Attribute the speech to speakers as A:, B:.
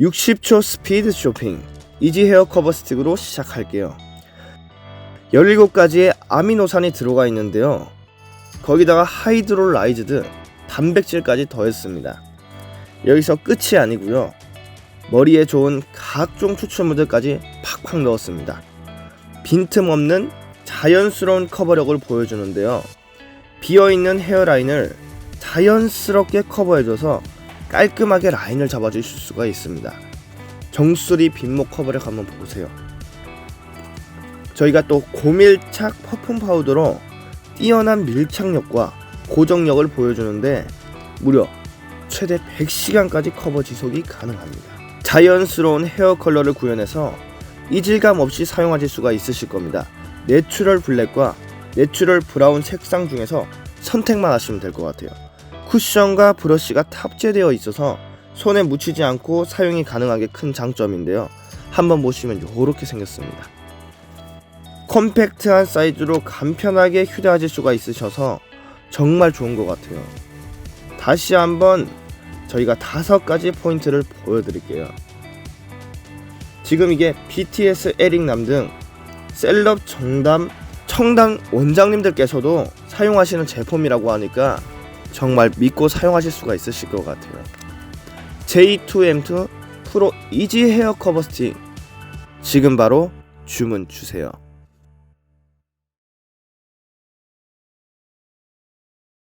A: 60초 스피드 쇼핑 이지 헤어 커버 스틱으로 시작할게요. 17가지의 아미노산이 들어가 있는데요. 거기다가 하이드롤라이즈드 단백질까지 더했습니다. 여기서 끝이 아니고요. 머리에 좋은 각종 추출물들까지 팍팍 넣었습니다. 빈틈없는 자연스러운 커버력을 보여주는데요. 비어있는 헤어라인을 자연스럽게 커버해줘서 깔끔하게 라인을 잡아주실 수가 있습니다. 정수리 빈목 커버력 한번 보세요. 저희가 또 고밀착 퍼퓸 파우더로 뛰어난 밀착력과 고정력을 보여주는데 무려 최대 100시간까지 커버 지속이 가능합니다. 자연스러운 헤어 컬러를 구현해서 이질감 없이 사용하실 수가 있으실 겁니다. 내추럴 블랙과 내추럴 브라운 색상 중에서 선택만 하시면 될 것 같아요. 쿠션과 브러쉬가 탑재되어 있어서 손에 묻히지 않고 사용이 가능하게 큰 장점인데요. 한번 보시면 이렇게 생겼습니다. 컴팩트한 사이즈로 간편하게 휴대하실 수가 있으셔서 정말 좋은 것 같아요. 다시 한번 저희가 다섯 가지 포인트를 보여드릴게요. 지금 이게 BTS 에릭남 등 셀럽 정담 청담 원장님들께서도 사용하시는 제품이라고 하니까 정말 믿고 사용하실 수가 있으실 것 같아요. J2M2 프로 이지 헤어 커버 스틱 지금 바로 주문 주세요.